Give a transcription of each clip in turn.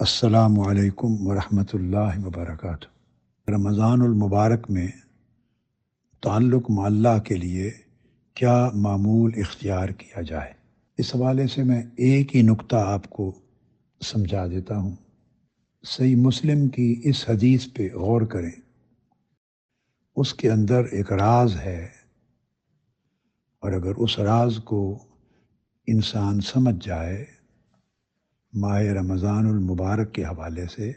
السلام علیکم ورحمۃ اللہ وبرکاتہ۔ رمضان المبارک میں تعلق معلّہ کے لیے کیا معمول اختیار کیا جائے؟ اس حوالے سے میں ایک ہی نقطہ آپ کو سمجھا دیتا ہوں۔ صحیح مسلم کی اس حدیث پہ غور کریں۔ اس کے اندر ایک راز ہے اور اگر اس راز کو انسان سمجھ جائے ماہ رمضان المبارک کے حوالے سے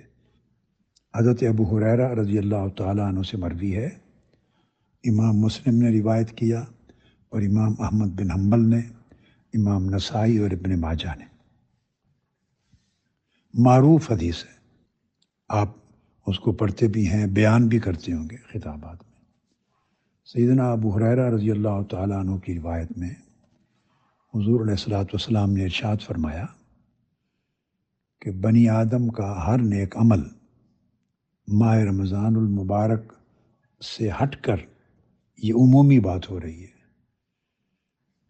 حضرت ابو حریرہ رضی اللہ تعالیٰ عنہ سے مروی ہے۔ امام مسلم نے روایت کیا اور امام احمد بن حنبل نے، امام نسائی اور ابن ماجہ نے۔ معروف حدیث ہے۔ آپ اس کو پڑھتے بھی ہیں، بیان بھی کرتے ہوں گے خطابات میں۔ سیدنا ابو حریرہ رضی اللہ تعالیٰ عنہ کی روایت میں حضور علیہ السلاۃ والسلام نے ارشاد فرمایا کہ بنی آدم کا ہر نیک عمل ماہ رمضان المبارک سے ہٹ کر یہ عمومی بات ہو رہی ہے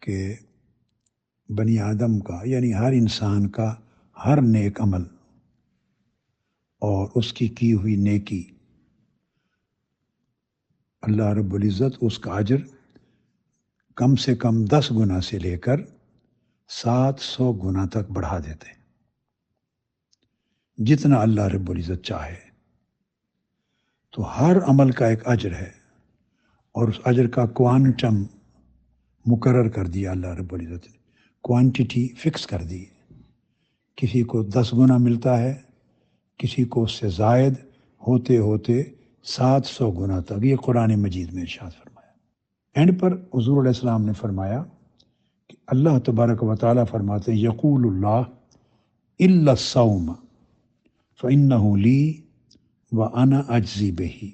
کہ بنی آدم کا یعنی ہر انسان کا ہر نیک عمل اور اس کی کی ہوئی نیکی اللہ رب العزت اس کا اجر کم سے کم دس گنا سے لے کر سات سو گنا تک بڑھا دیتے جتنا اللہ رب العزت چاہے۔ تو ہر عمل کا ایک اجر ہے اور اس اجر کا کوانٹم مقرر کر دیا اللہ رب العزت نے۔ کوانٹٹی فکس کر دی۔ کسی کو دس گنا ملتا ہے، کسی کو اس سے زائد ہوتے ہوتے سات سو گنا تک۔ یہ قرآن مجید میں ارشاد فرمایا۔ اینڈ پر حضور علیہ السلام نے فرمایا کہ اللہ تبارک و تعالیٰ فرماتے یقول اللہ السوم فن لی و انا اجزی بہی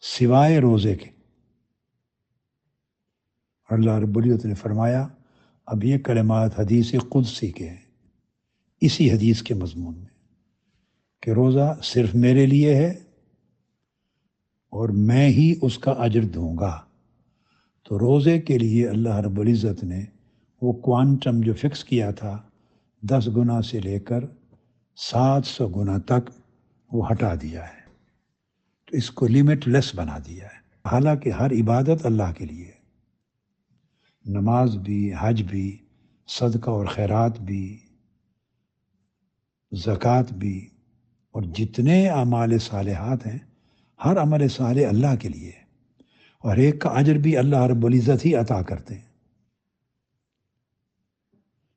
سوائے روزے کے۔ اللہ رب العزت نے فرمایا، اب یہ کلمات حدیث قدسی کے ہیں، اسی حدیث کے مضمون میں کہ روزہ صرف میرے لیے ہے اور میں ہی اس کا اجر دوں گا۔ تو روزے کے لیے اللہ رب العزت نے وہ کوانٹم جو فکس کیا تھا، دس گنا سے لے کر سات سو گنا تک وہ ہٹا دیا ہے۔ تو اس کو لمٹ لیس بنا دیا ہے۔ حالانکہ ہر عبادت اللہ کے لیے۔ نماز بھی، حج بھی، صدقہ اور خیرات بھی، زکوٰۃ بھی۔ اور جتنے اعمال صالحات ہیں، ہر عمل صالح اللہ کے لیے۔ اور ایک کا اجر بھی اللہ رب العزت ہی عطا کرتے ہیں۔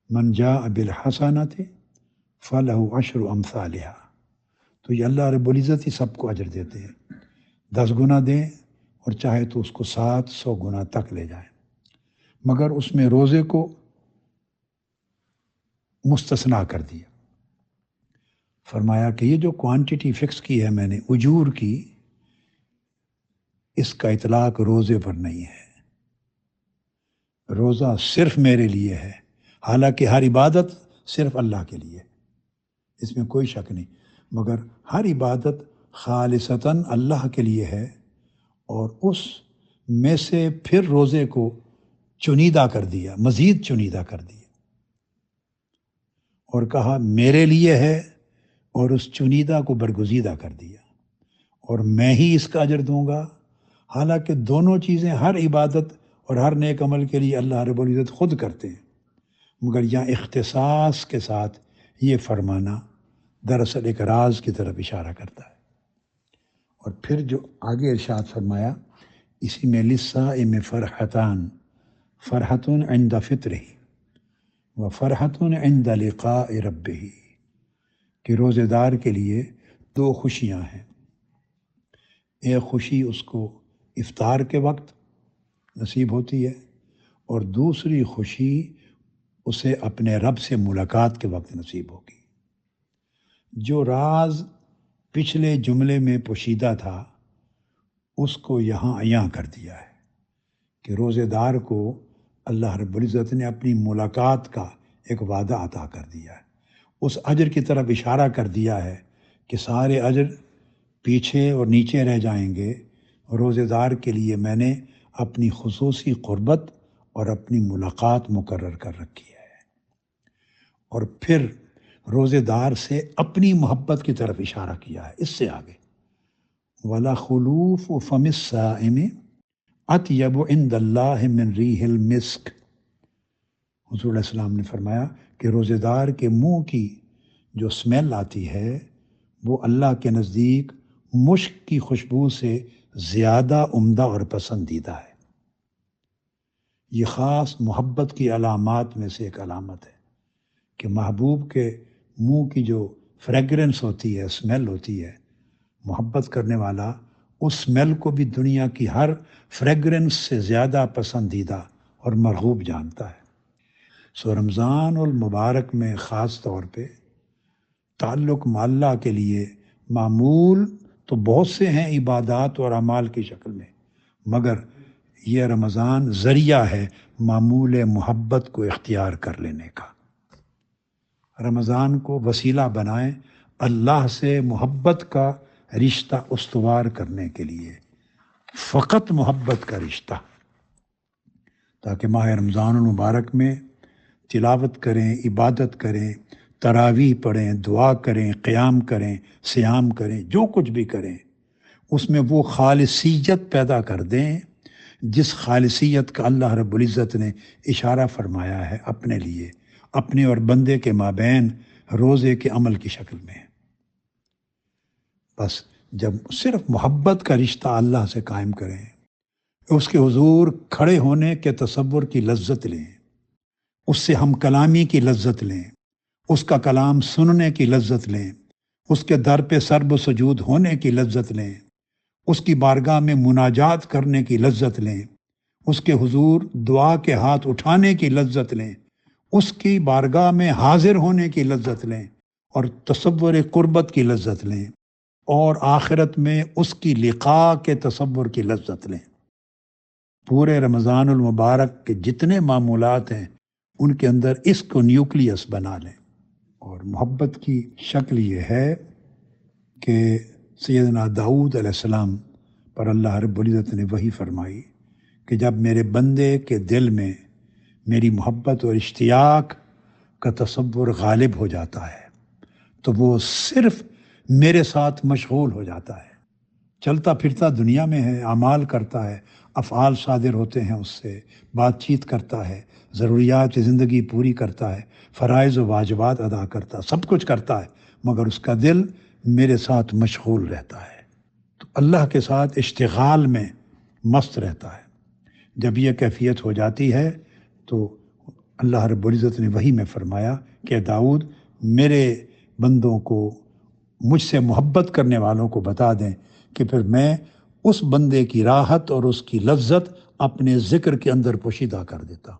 من جا بالحسنات تھے فلاح اشر و امثالہ تو یہ اللہ رب العزت ہی سب کو اجر دیتے ہیں۔ دس گنا دیں اور چاہے تو اس کو سات سو گنا تک لے جائیں۔ مگر اس میں روزے کو مستثنا کر دیا۔ فرمایا کہ یہ جو کوانٹٹی فکس کی ہے میں نے، اجور کی، اس کا اطلاق روزے پر نہیں ہے۔ روزہ صرف میرے لیے ہے۔ حالانکہ ہر عبادت صرف اللہ کے لیے اس میں کوئی شک نہیں۔ مگر ہر عبادت خالصتاً اللہ کے لیے ہے اور اس میں سے پھر روزے کو چنیدہ کر دیا، مزید چنیدہ کر دیا۔ اور کہا، میرے لیے ہے اور اس چنیدہ کو برگزیدہ کر دیا۔ اور میں ہی اس کا اجر دوں گا۔ حالانکہ دونوں چیزیں ہر عبادت اور ہر نیک عمل کے لیے اللہ رب العزت خود کرتے ہیں۔ مگر یہاں اختصاص کے ساتھ یہ فرمانا دراصل ایک راز کی طرف اشارہ کرتا ہے۔ اور پھر جو آگے ارشاد فرمایا، اسی میں لسا ام فرحتان فرحتن عند فطر ہی و فرحتن عند لقاء رب ہی کہ روزے دار کے لیے دو خوشیاں ہیں۔ ایک خوشی اس کو افطار کے وقت نصیب ہوتی ہے، اور دوسری خوشی اسے اپنے رب سے ملاقات کے وقت نصیب ہوگی۔ جو راز پچھلے جملے میں پوشیدہ تھا، اس کو یہاں عیاں کر دیا ہے کہ روزے دار کو اللہ رب العزت نے اپنی ملاقات کا ایک وعدہ عطا کر دیا ہے۔ اس اجر کی طرف اشارہ کر دیا ہے کہ سارے اجر پیچھے اور نیچے رہ جائیں گے۔ روزے دار کے لیے میں نے اپنی خصوصی قربت اور اپنی ملاقات مقرر کر رکھی ہے۔ اور پھر روزے دار سے اپنی محبت کی طرف اشارہ کیا ہے۔ اس سے آگے۔ ولا خلوف و فمس ات یب اللہ من ریح المسک حضور علیہ السلام نے فرمایا کہ روزے دار کے منہ کی جو اسمیل آتی ہے، وہ اللہ کے نزدیک مشک کی خوشبو سے زیادہ عمدہ اور پسندیدہ ہے۔ یہ خاص محبت کی علامات میں سے ایک علامت ہے کہ محبوب کے منہ کی جو فریگرنس ہوتی ہے اسمیل ہوتی ہے، محبت کرنے والا اس اسمیل کو بھی دنیا کی ہر فریگرنس سے زیادہ پسندیدہ اور مرغوب جانتا ہے۔ سو رمضان المبارک میں خاص طور پہ تعلق معلّہ کے لیے معمول تو بہت سے ہیں عبادات اور اعمال کی شکل میں، مگر یہ رمضان ذریعہ ہے معمول محبت کو اختیار کر لینے کا۔ رمضان کو وسیلہ بنائیں اللہ سے محبت کا رشتہ استوار کرنے کے لیے، فقط محبت کا رشتہ۔ تاکہ ماہ رمضان المبارک میں تلاوت کریں، عبادت کریں، تراویح پڑھیں، دعا کریں، قیام کریں سیام کریں، جو کچھ بھی کریں، اس میں وہ خالصیت پیدا کر دیں جس خالصیت کا اللہ رب العزت نے اشارہ فرمایا ہے اپنے لیے۔ اپنے اور بندے کے مابین روزے کے عمل کی شکل میں بس جب صرف محبت کا رشتہ اللہ سے قائم کریں، اس کے حضور کھڑے ہونے کے تصور کی لذت لیں۔ اس سے ہم کلامی کی لذت لیں، اس کا کلام سننے کی لذت لیں، اس کے در پہ سرب سجود ہونے کی لذت لیں، اس کی بارگاہ میں مناجات کرنے کی لذت لیں، اس کے حضور دعا کے ہاتھ اٹھانے کی لذت لیں۔ اس کی بارگاہ میں حاضر ہونے کی لذت لیں اور تصور قربت کی لذت لیں اور آخرت میں اس کی لقاء کے تصور کی لذت لیں۔ پورے رمضان المبارک کے جتنے معمولات ہیں، ان کے اندر اس کو نیوکلیس بنا لیں۔ اور محبت کی شکل یہ ہے کہ سیدنا داود علیہ السلام پر اللہ رب العزت نے وہی فرمائی کہ جب میرے بندے کے دل میں میری محبت اور اشتیاق کا تصور غالب ہو جاتا ہے۔ تو وہ صرف میرے ساتھ مشغول ہو جاتا ہے۔ چلتا پھرتا دنیا میں ہے، اعمال کرتا ہے، افعال صادر ہوتے ہیں اس سے، بات چیت کرتا ہے، ضروریات زندگی پوری کرتا ہے، فرائض و واجبات ادا کرتا، سب کچھ کرتا ہے، مگر اس کا دل میرے ساتھ مشغول رہتا ہے۔ تو اللہ کے ساتھ اشتغال میں مست رہتا ہے۔ جب یہ کیفیت ہو جاتی ہے تو اللہ رب العزت نے وہی میں فرمایا کہ داؤد، میرے بندوں کو مجھ سے محبت کرنے والوں کو بتا دیں کہ پھر میں اس بندے کی راحت اور اس کی لذت اپنے ذکر کے اندر پوشیدہ کر دیتا۔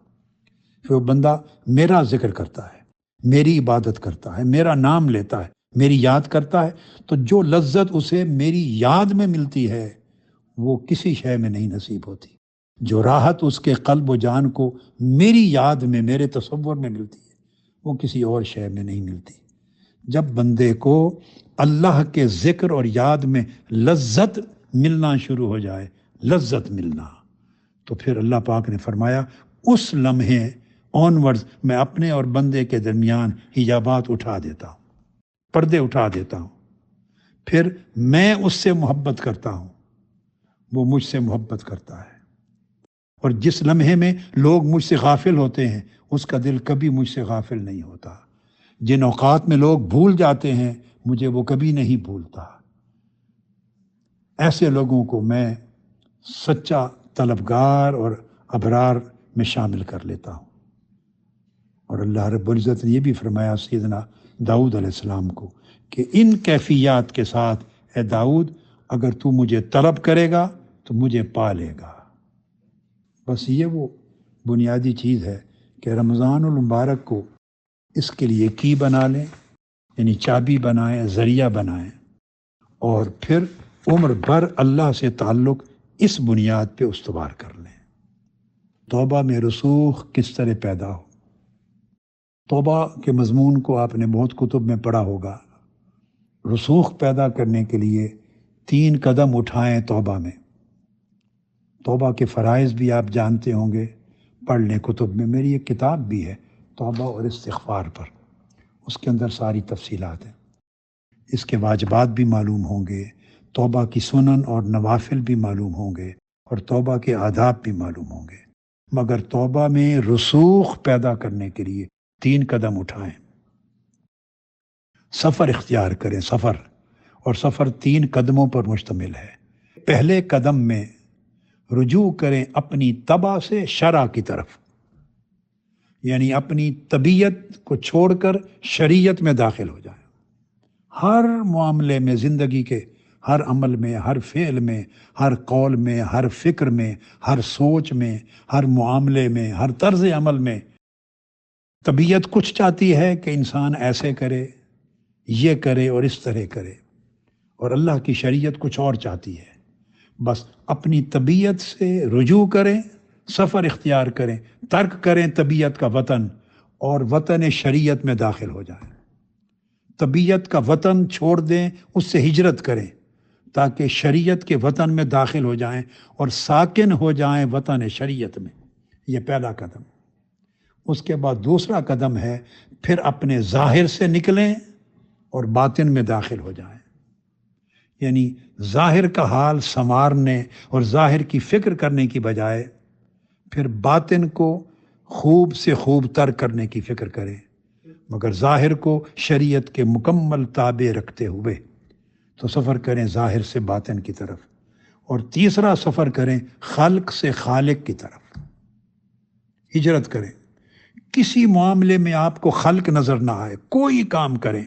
پھر وہ بندہ میرا ذکر کرتا ہے، میری عبادت کرتا ہے، میرا نام لیتا ہے، میری یاد کرتا ہے۔ تو جو لذت اسے میری یاد میں ملتی ہے، وہ کسی شے میں نہیں نصیب ہوتی۔ جو راحت اس کے قلب و جان کو میری یاد میں، میرے تصور میں ملتی ہے، وہ کسی اور شے میں نہیں ملتی۔ جب بندے کو اللہ کے ذکر اور یاد میں لذت ملنا شروع ہو جائے، لذت ملنا، تو پھر اللہ پاک نے فرمایا، اس لمحے آنورڈ میں اپنے اور بندے کے درمیان حجابات اٹھا دیتا ہوں، پردے اٹھا دیتا ہوں۔ پھر میں اس سے محبت کرتا ہوں، وہ مجھ سے محبت کرتا ہے۔ اور جس لمحے میں لوگ مجھ سے غافل ہوتے ہیں، اس کا دل کبھی مجھ سے غافل نہیں ہوتا۔ جن اوقات میں لوگ بھول جاتے ہیں، مجھے وہ کبھی نہیں بھولتا۔ ایسے لوگوں کو میں سچا طلبگار اور ابرار میں شامل کر لیتا ہوں۔ اور اللہ رب العزت نے یہ بھی فرمایا سیدنا داؤد علیہ السلام کو کہ ان کیفیات کے ساتھ، اے داؤد، اگر تو مجھے طلب کرے گا، تو مجھے پا لے گا۔ بس یہ وہ بنیادی چیز ہے کہ رمضان المبارک کو اس کے لیے کی بنا لیں یعنی چابی بنائیں، ذریعہ بنائیں۔ اور پھر عمر بھر اللہ سے تعلق اس بنیاد پہ استوار کر لیں۔ توبہ میں رسوخ، کس طرح پیدا ہو؟ توبہ کے مضمون کو آپ نے بہت کتب میں پڑھا ہوگا۔ رسوخ پیدا کرنے کے لیے تین قدم اٹھائیں توبہ میں۔ توبہ کے فرائض بھی آپ جانتے ہوں گے۔ پڑھ لیں کتب میں میری ایک کتاب بھی ہے، توبہ اور استغفار پر۔ اس کے اندر ساری تفصیلات ہیں۔ اس کے واجبات بھی معلوم ہوں گے، توبہ کی سنن اور نوافل بھی معلوم ہوں گے اور توبہ کے آداب بھی معلوم ہوں گے۔ مگر توبہ میں رسوخ پیدا کرنے کے لیے تین قدم اٹھائیں۔ سفر اختیار کریں، سفر۔ اور سفر تین قدموں پر مشتمل ہے۔ پہلے قدم میں رجوع کریں اپنی تباہ سے شرع کی طرف۔ یعنی اپنی طبیعت کو چھوڑ کر شریعت میں داخل ہو جائیں۔ ہر معاملے میں زندگی کے ہر عمل میں، ہر فعل میں، ہر قول میں، ہر فکر میں، ہر سوچ میں، ہر معاملے میں، ہر طرز عمل میں طبیعت کچھ چاہتی ہے کہ انسان ایسے کرے، یہ کرے اور اس طرح کرے۔ اور اللہ کی شریعت کچھ اور چاہتی ہے۔ بس اپنی طبیعت سے رجوع کریں، سفر اختیار کریں، ترک کریں طبیعت کا وطن اور وطن شریعت میں داخل ہو جائیں۔ طبیعت کا وطن چھوڑ دیں، اس سے ہجرت کریں تاکہ شریعت کے وطن میں داخل ہو جائیں اور ساکن ہو جائیں وطن شریعت میں۔ یہ پہلا قدم۔ اس کے بعد دوسرا قدم ہے، پھر اپنے ظاہر سے نکلیں اور باطن میں داخل ہو جائیں۔ یعنی ظاہر کا حال سنوارنے اور ظاہر کی فکر کرنے کی بجائے پھر باطن کو خوب سے خوب تر کرنے کی فکر کریں مگر ظاہر کو شریعت کے مکمل تابع رکھتے ہوئے تو سفر کریں ظاہر سے باطن کی طرف اور تیسرا سفر کریں خلق سے خالق کی طرف۔ ہجرت کریں، کسی معاملے میں آپ کو خلق نظر نہ آئے، کوئی کام کریں۔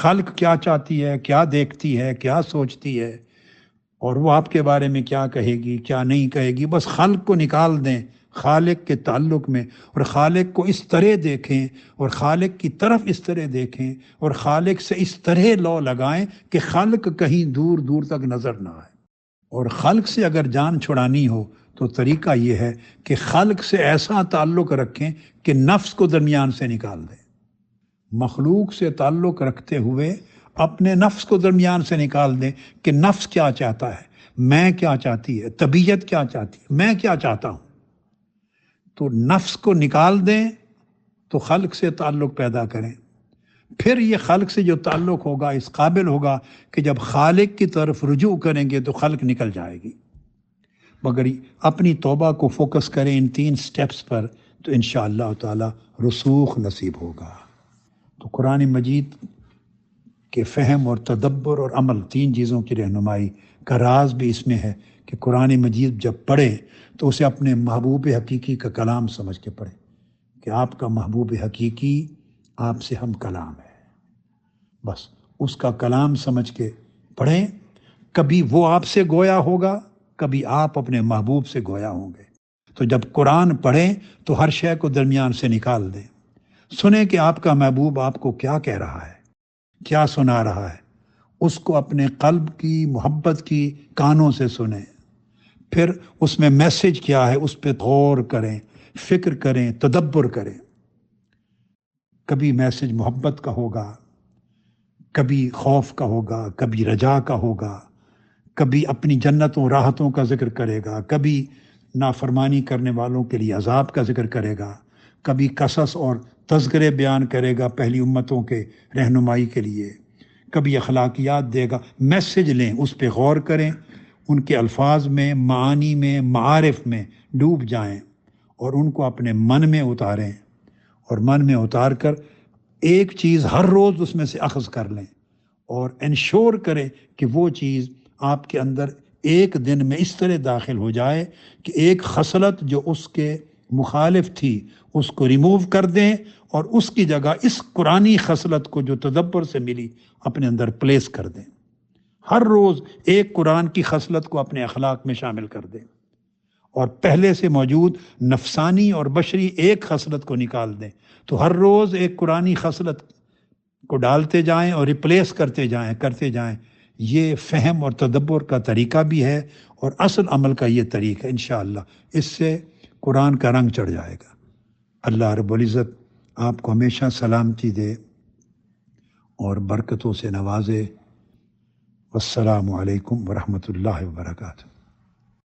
خلق کیا چاہتی ہے، کیا دیکھتی ہے، کیا سوچتی ہے، اور وہ آپ کے بارے میں کیا کہے گی، کیا نہیں کہے گی؟ بس خلق کو نکال دیں خالق کے تعلق میں، اور خالق کو اس طرح دیکھیں، اور خالق کی طرف اس طرح دیکھیں، اور خالق سے اس طرح لو لگائیں کہ خلق کہیں دور دور تک نظر نہ آئے۔ اور خلق سے اگر جان چھڑانی ہو تو طریقہ یہ ہے کہ خلق سے ایسا تعلق رکھیں کہ نفس کو درمیان سے نکال دیں۔ مخلوق سے تعلق رکھتے ہوئے اپنے نفس کو درمیان سے نکال دیں کہ نفس کیا چاہتا ہے، میں کیا چاہتی ہے، طبیعت کیا چاہتی ہے، میں کیا چاہتا ہوں۔ تو نفس کو نکال دیں تو خلق سے تعلق پیدا کریں۔ پھر یہ خلق سے جو تعلق ہوگا، اس قابل ہوگا کہ جب خالق کی طرف رجوع کریں گے تو خلق نکل جائے گی۔ مگر اپنی توبہ کو فوکس کریں ان تین سٹیپس پر تو انشاءاللہ اللہ تعالی رسوخ نصیب ہوگا۔ تو قرآن مجید کے فہم اور تدبر اور عمل تین چیزوں کی رہنمائی کا راز بھی اس میں ہے کہ قرآن مجید جب پڑھیں تو اسے اپنے محبوب حقیقی کا کلام سمجھ کے پڑھیں کہ آپ کا محبوب حقیقی آپ سے ہم کلام ہے بس اس کا کلام سمجھ کے پڑھیں۔ کبھی وہ آپ سے گویا ہوگا، کبھی آپ اپنے محبوب سے گویا ہوں گے۔ تو جب قرآن پڑھیں تو ہر شے کو درمیان سے نکال دیں۔ سنیں کہ آپ کا محبوب آپ کو کیا کہہ رہا ہے، کیا سنا رہا ہے۔ اس کو اپنے قلب کی، محبت کی کانوں سے سنیں۔ پھر اس میں میسج کیا ہے، اس پہ غور کریں، فکر کریں، تدبر کریں۔ کبھی میسج محبت کا ہوگا، کبھی خوف کا ہوگا، کبھی رجا کا ہوگا۔ کبھی اپنی جنتوں، راحتوں کا ذکر کرے گا۔ کبھی نافرمانی کرنے والوں کے لیے عذاب کا ذکر کرے گا۔ کبھی قصص اور تذکرے بیان کرے گا پہلی امتوں کے رہنمائی کے لیے۔ کبھی اخلاقیات دے گا۔ میسج لیں، اس پہ غور کریں۔ ان کے الفاظ میں، معانی میں، معارف میں ڈوب جائیں اور ان کو اپنے من میں اتاریں اور من میں اتار کر ایک چیز ہر روز اس میں سے اخذ کر لیں اور انشور کریں کہ وہ چیز آپ کے اندر ایک دن میں اس طرح داخل ہو جائے کہ ایک خصلت جو اس کے مخالف تھی، اس کو ریموو کر دیں اور اس کی جگہ اس قرآن خصلت کو جو تدبر سے ملی، اپنے اندر پلیس کر دیں۔ ہر روز ایک قرآن کی خصلت کو اپنے اخلاق میں شامل کر دیں۔ اور پہلے سے موجود نفسانی اور بشری ایک خصلت کو نکال دیں۔ تو ہر روز ایک قرآن خصلت کو ڈالتے جائیں اور ریپلیس کرتے جائیں کرتے جائیں۔ یہ فہم اور تدبر کا طریقہ بھی ہے اور اصل عمل کا یہ طریقہ انشاءاللہ۔ اس سے قرآن کا رنگ چڑھ جائے گا۔ اللہ رب العزت آپ کو ہمیشہ سلامتی دے اور برکتوں سے نوازے۔ السلام علیکم ورحمۃ اللہ وبرکاتہ۔